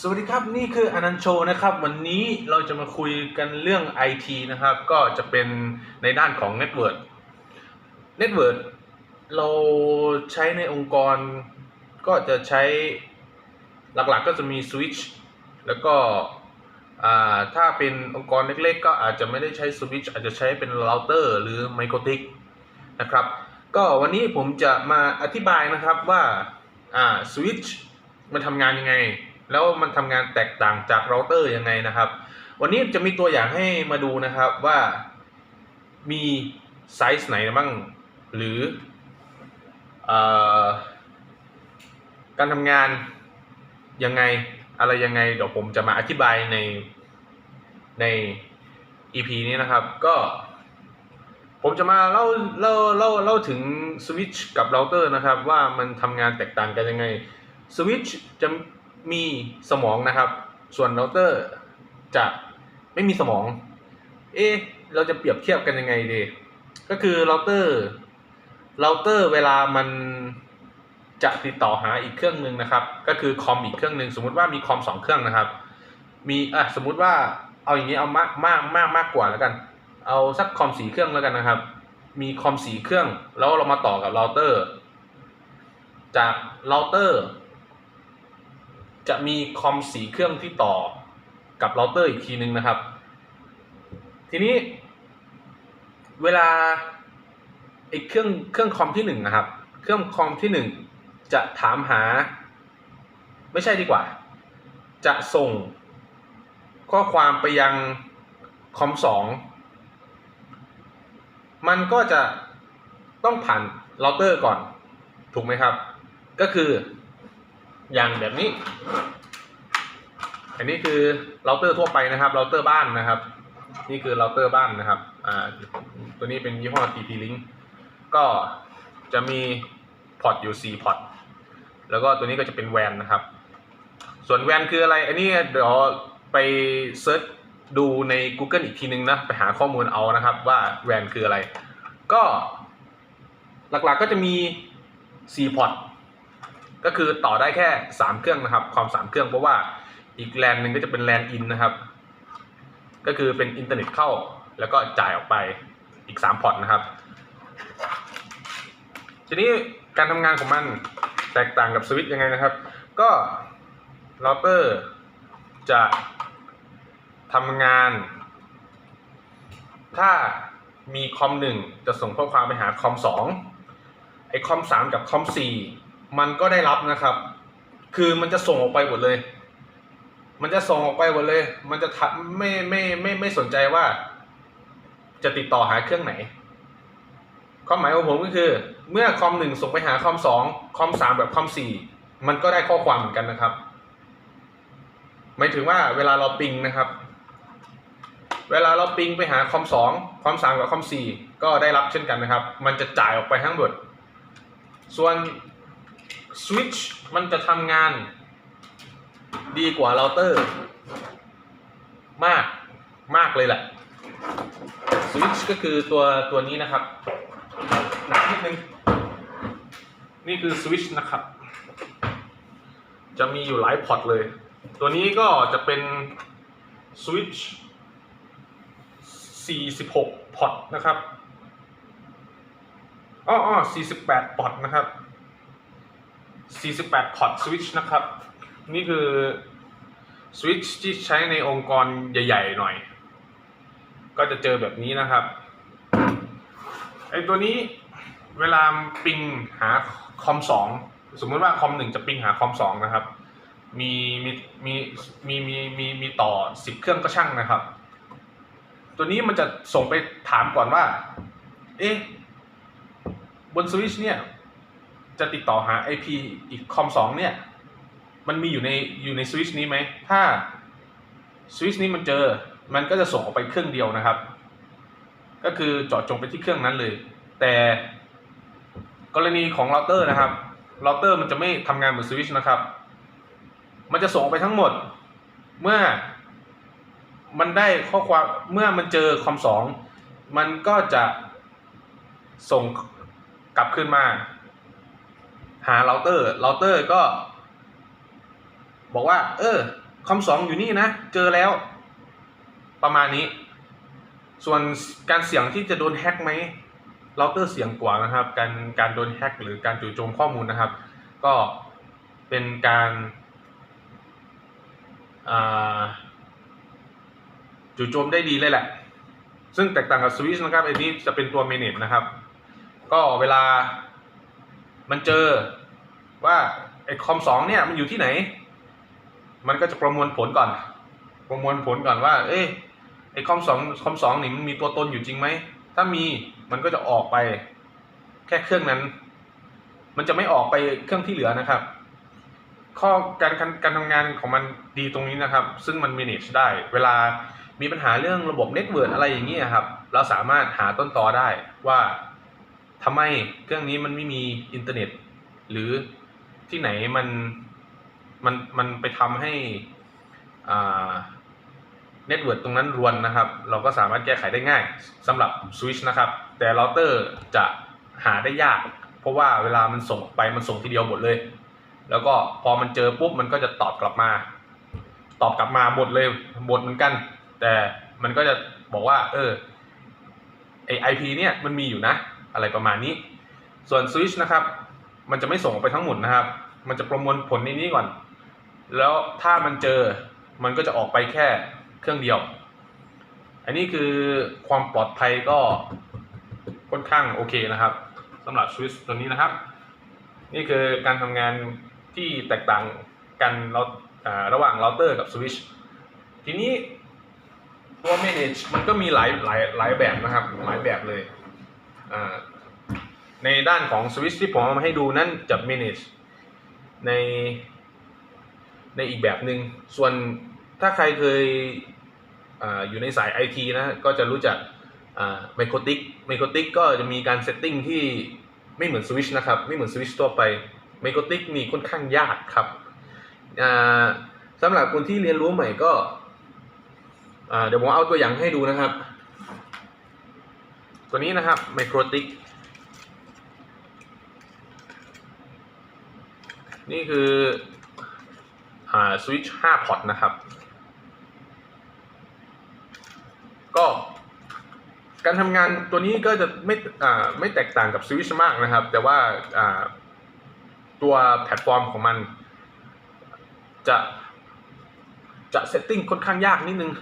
สวัสดีครับนี่คืออนันต์โชว์นะครับ วันนี้เราจะมาคุยกันเรื่อง IT นะครับ ก็จะเป็นในด้านของ Network Network เวิร์ดเราใช้ในองค์กรก็จะใช้หลักๆก็จะมี Switch แล้วก็ถ้าเป็นองค์กรเล็กๆ ก็อาจจะไม่ได้ใช้ Switch อาจจะใช้เป็นเราเตอร์หรือ m i c r o t i c นะครับ ก็วันนี้ผมจะมาอธิบายนะครับว่าอ่า Switch มันทำงานยังไง แล้วมันทำงานแตกต่างจากเราเตอร์ยังไงนะครับ วันนี้จะมีตัวอย่างให้มาดูนะครับว่ามีไซส์ไหนบ้างหรือออการทำงานยังไงอะไรยังไงเดี๋ยวผมจะมาอธิบายในใน EP นี้นะครับก็ผมจะมาเล่าเล่าเล่าเล่าถึงสวิตช์กับเราเตอร์นะครับ ว่ามันทำงานแตกต่างกันยังไงสวิตช์จะ มีสมองนะครับ ส่วนเราเตอร์จะไม่มีสมอง เอ๊ะเราจะเปรียบเทียบกันยังไงดี ก็คือเราเตอร์เราเตอร์เวลามันจะติดต่อหาอีกเครื่องหนึ่งนะครับ ก็คือคอมอีกเครื่องหนึ่งสมมุติว่ามีคอมสองเครื่องนะครับ มีอะสมมุติว่าเอาอย่างนี้เอามากมากมากมากกว่าแล้วกัน เอาสักคอมสี่เครื่องแล้วกันนะครับ มีคอมสี่เครื่อง แล้วเรามาต่อกับเราเตอร์ จากเราเตอร์ จะมีคอมสีเครื่องที่ต่อกับเราเตอร์อีกทีนึงนะครับ ทีนี้ เวลาไอ้เครื่องเครื่องคอมที่หนึ่งนะครับ เครื่องคอมที่หนึ่งจะถามหา ไม่ใช่ดีกว่า จะส่งข้อความไปยังคอมสองมันก็จะต้องผ่านเราเตอร์ก่อน ถูกไหมครับ ก็คือ อย่างแบบนี้ อันนี้คือเราเตอร์ทั่วไปนะครับเราเตอร์บ้านนะครับ นี่คือเราเตอร์บ้านนะครับ อ่า ตัวนี้เป็นยี่ห้อ TP-Link ก็จะมีพอร์ตอยู่4พอร์ต แล้วก็ตัวนี้ก็จะเป็นแวนนะครับ ส่วนแวนคืออะไร อันนี้เดี๋ยวไปเซิร์ชดูใน Google อีกทีนึงนะ ไปหาข้อมูลเอานะครับ ว่าแวนคืออะไร ก็หลักๆก็จะมี 4 พอร์ต ก็คือต่อได้แค่ 3 เครื่องนะครับ ความ 3 เครื่องเพราะว่าอีกแลนหนึ่งก็จะเป็นแลนอินนะครับ ก็คือเป็นอินเทอร์เน็ตเข้าแล้วก็จ่ายออกไปอีก 3 พอร์ตนะครับ ทีนี้การทำงานของมันแตกต่างกับสวิต์ยังไงนะครับ ก็เราเตอร์จะทำงาน ถ้ามีคอมหนึ่งจะส่งข้อความไปหาคอมสองไอคอมสามกับคอมสี่ มันก็ได้รับนะครับ คือมันจะส่งออกไปหมดเลย มันจะส่งออกไปหมดเลย มันจะทำไม่ไม่ไม่ไม่สนใจว่า จะติดต่อหาเครื่องไหน ความหมายของผมก็คือ เมื่อคอมหนึ่งส่งไปหาคอมสองคอมสามแบบคอมสี่มันก็ได้ข้อความเหมือนกันนะครับ หมายถึงว่าเวลาเราปิงนะครับ เวลาเราปิงไปหาคอมสองคอมสามกับคอมสี่ก็ได้รับเช่นกันนะครับ มันจะจ่ายออกไปทั้งหมด ส่วน Switch มันจะทำงานดีกว่าเราเตอร์ มากมากเลยแหละ Switch ก็คือตัวตัวนี้นะครับหนักนิดนึง นี่คือ Switch นะครับ จะมีอยู่หลายพอร์ตเลย ตัวนี้ก็จะเป็น Switch 46 พอร์ตนะครับ อ้ออ้อ48 พอร์ตนะครับ 48 พอร์ต Switch นะครับ นี่คือ Switch ที่ใช้ในองค์กรใหญ่ ๆ หน่อย ก็จะเจอแบบนี้นะครับ ไอตัวนี้เวลาปิงหาคอมสองสมมติว่าคอมหนึ่งจะปิงหาคอมสองนะครับ มีมีมีมีมีมีมีต่อสิบเครื่องก็ช่างนะครับ ตัวนี้มันจะส่งไปถามก่อนว่า เอ๊ะบนสวิชเนี่ย จะติดต่อหา IP อีกคอมสองเนี่ย มันมีอยู่ในอยู่ในสวิชนี้ไหม ถ้าสวิชนี้มันเจอ มันก็จะส่งออกไปเครื่องเดียวนะครับ ก็คือเจาะจงไปที่เครื่องนั้นเลย แต่กรณีของเราเตอร์นะครับเราเตอร์มันจะไม่ทำงานเหมือนสวิชนะครับ มันจะส่งออไปทั้งหมด เมื่อมันได้ข้อความเมื่อมันเจอคอมสองมันก็จะส่งกลับขึ้นมา หาเราเตอร์เราเตอร์ก็ บอกว่า เออคอมสองอยู่นี่นะ เจอแล้ว ประมาณนี้ ส่วนการเสี่ยงที่จะโดนแฮ็กไหมเราเตอร์เสี่ยงกว่านะครับ การการโดนแฮ็กหรือการจู่โจมข้อมูลนะครับ ก็เป็นการจู่โจมได้ดีเลยแหละ ซึ่งแตกต่างกับสวิชนะครับ อันนี้จะเป็นตัว manage นะครับ ก็เวลา มันเจอว่าไอ้คอมสองเนี่ยมันอยู่ที่ไหน มันก็จะประมวลผลก่อน ประมวลผลก่อนว่า เอ้ยไอ้คอมสองคอมสองนี่มันมีตัวตนอยู่จริงไหม ถ้ามีมันก็จะออกไป แค่เครื่องนั้น มันจะไม่ออกไปเครื่องที่เหลือนะครับ ข้อการการการทำงานของมันดีตรงนี้นะครับ ซึ่งมัน manage ได้ เวลามีปัญหาเรื่องระบบเน็ตเวิร์อะไรอย่างนี้ยครับ เราสามารถหาต้นตอได้ว่า ทำไมเครื่องนี้มันไม่มีอินเทอร์เน็ต หรือที่ไหนมันมันมันไปทำให้อ่าเน็ตเวิร์ตรงนั้นรวนนะครับ เราก็สามารถแก้ไขได้ง่ายสำหรับสวิชนะครับ แต่เราเตอร์จะหาได้ยาก เพราะว่าเวลามันส่งไปมันส่งทีเดียวหมดเลย แล้วก็พอมันเจอปุ๊บมันก็จะตอบกลับมา ตอบกลับมาหมดเลยหมดเหมือนกัน แต่มันก็จะบอกว่า เออไอไอพีเนี่ยมันมีอยู่นะ อะไรประมาณนี้ ส่วน Switch นะครับ มันจะไม่ส่งออกไปทั้งหมดนะครับ มันจะประมวลผลในนี้ก่อน แล้วถ้ามันเจอมันก็จะออกไปแค่เครื่องเดียว อันนี้คือความปลอดภัยก็ค่อนข้างโอเคนะครับสำหรับ Switch ตัวนี้นะครับ นี่คือการทำงานที่แตกต่างกันเราระหว่างเราเตอร์กับ Switch ทีนี้ตัว manage มันก็มีหลายหลายหลายแบบนะครับ หลายแบบเลย ในด้านของ Switch ที่ผมเอามาให้ดูนั่นจะ manage ในในอีกแบบหนึง่งส่วนถ้าใครเคยออยู่ในสาย IT นะก็จะรู้จักไมโครติกไมโครติกก็จะมีการเซตติ้งที่ไม่เหมือน Switch นะครับ ไม่เหมือน Switch ทั่วไปไมโครติกนี่ค่อนข้างยากครับสำหรับคนที่เรียนรู้ใหม่ก็เดี๋ยวผมเอาตัวอย่างให้ดูนะครับ ตัวนี้นะครับไมโครติกนี่คืออสวิตช์5พอร์ตนะครับ ก็การทำงานตัวนี้ก็จะไม่ไม่แตกต่างกับสวิตช์มากนะครับ แต่ว่าตัวแพลตฟอร์มของมัน จะจะเซตติ้งค่อนข้างยากนิดนึง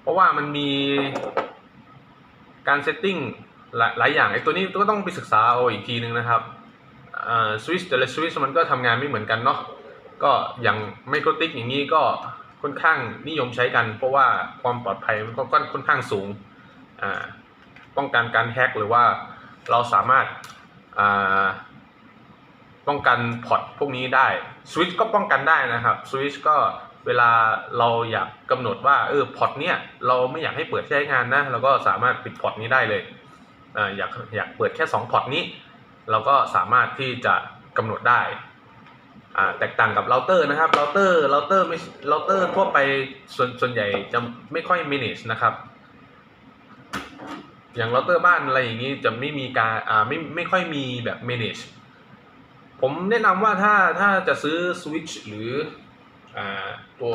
เพราะว่ามันมี การเซตติ้งหลายหลายอย่างไอ้ตัวนี้ก็ต้องไปศึกษาเอาอีกทีนึงนะครับสวิชแต่ละสวิชมันก็ทำงานไม่เหมือนกันเนาะก็อย่างไมโครติกอย่างนี้ก็ค่อนข้างนิยมใช้กัน เพราะว่าความปลอดภัยมันก็ค่อนข้างสูงป้องกันการแฮ็กหรือว่าเราสามารถป้องกันพอร์ตพวกนี้ได้สวิชก็ป้องกันได้นะครับสวิชก็ เวลาเราอยากกำหนดว่าเออพอร์ตเนี้ยเราไม่อยากให้เปิดใช้งานนะเราก็สามารถปิดพอร์ตนี้ได้เลยอ่าอยากอยากเปิดแค่2พอร์ตนี้ เราก็สามารถที่จะกำหนดได้อ่าแตกต่างกับเราเตอร์นะครับเราเตอร์เราเตอร์ไม่เราเตอร์ทั่วไปส่วนส่วนใหญ่จะไม่ค่อย manage นะครับอย่างเราเตอร์บ้านอะไรอย่างนี้จะไม่มีการอ่าไม่ไม่ค่อยมีแบบ manage ผมแนะนำว่าถ้าถ้าจะซื้อ Switch หรือ ตัว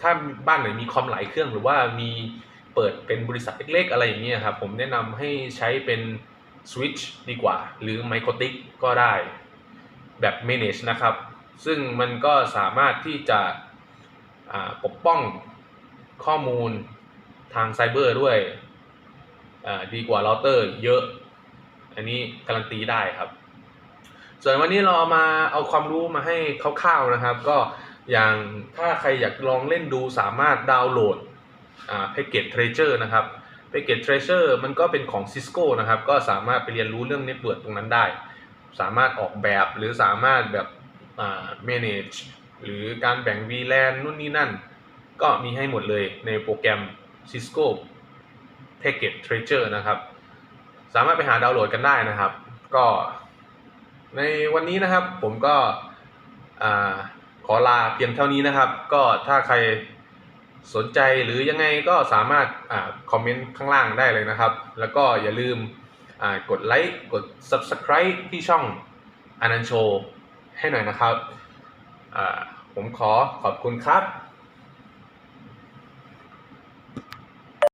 ถ้าบ้านไหนมีคอมหลายเครื่องหรือว่ามีเปิดเป็นบริษัทเล็กๆ อะไรอย่างเงี้ยครับผมแนะนำให้ใช้เป็น Switch ดีกว่า หรือ m i c r o t i c ก็ได้แบบ manage นะครับ ซึ่งมันก็สามารถที่จะปกป้องข้อมูลทางไซเบอร์ด้วยดีกว่าเราเตอร์เยอะ อันนี้การันตีได้ครับ ส่วนวันนี้เรามาเอาความรู้มาให้คร่าวๆนะครับ ก็ อย่างถ้าใครอยากลองเล่นดูสามารถดาวน์โหลดแพ็กเกจเทรเจอร์นะครับแพ็กเกจเทรเจอร์มันก็เป็นของ Cisco นะครับ ก็สามารถไปเรียนรู้เรื่องเน็ตเวิร์กตรงนั้นได้ สามารถออกแบบหรือสามารถแบบอ่า manage หรือการแบ่ง VLAN นู่นนี่นั่น ก็มีให้หมดเลยในโปรแกรม Cisco Package Treasure นะครับ สามารถไปหาดาวน์โหลดกันได้นะครับ ก็ในวันนี้นะครับผมก็อ่า ขอลาเพียงเท่านี้นะครับ ก็ถ้าใครสนใจหรือยังไงก็สามารถอคอมเมนต์ข้างล่างได้เลยนะครับ แล้วก็อย่าลืมกดไลค์กด Subscribe ที่ช่องอนันโชให้หน่อยนะครับผมขอขอบคุณครับ